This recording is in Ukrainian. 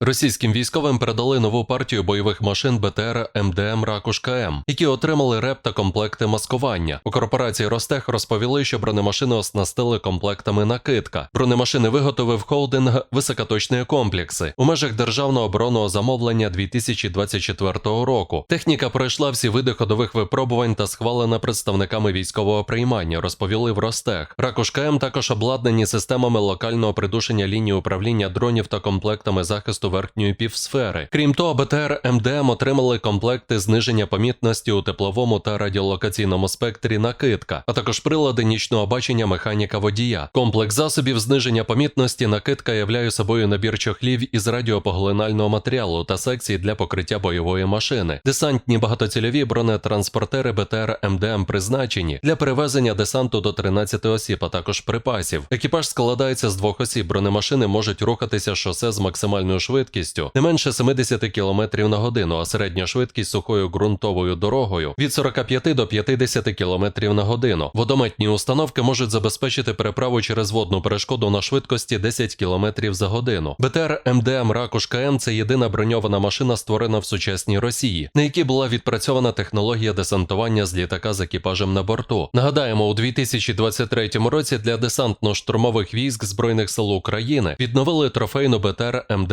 Російським військовим передали нову партію бойових машин БТР МДМ Ракушка М, які отримали реп та комплекти маскування. У корпорації Ростех розповіли, що бронемашини оснастили комплектами накидка. Бронемашини виготовив холдинг високоточні комплекси у межах державного оборонного замовлення 2024 року. Техніка пройшла всі види ходових випробувань та схвалена представниками військового приймання. Розповіли в Ростех. Ракушка М також обладнані системами локального придушення лінії управління дронів та комплектами захисту верхньої півсфери. Крім того, БТР МДМ отримали комплекти зниження помітності у тепловому та радіолокаційному спектрі накидка, а також прилади нічного бачення механіка водія. Комплекс засобів зниження помітності накидка являє собою набір чохлів із радіопоглинального матеріалу та секцій для покриття бойової машини. Десантні багатоцільові бронетранспортери БТР МДМ призначені для перевезення десанту до 13 осіб, а також припасів. Екіпаж складається з двох осіб. Бронемашини можуть рухатися шосе з максимальною швидкістю не менше 70 км на годину, а середня швидкість сухою ґрунтовою дорогою від 45 до 50 км на годину. Водометні установки можуть забезпечити переправу через водну перешкоду на швидкості 10 км за годину. БТР МДМ Ракушка М це єдина броньована машина, створена в сучасній Росії, на якій була відпрацьована технологія десантування з літака з екіпажем на борту. Нагадаємо, у 2023 році для десантно-штурмових військ Збройних сил України відновили трофейну БТР МД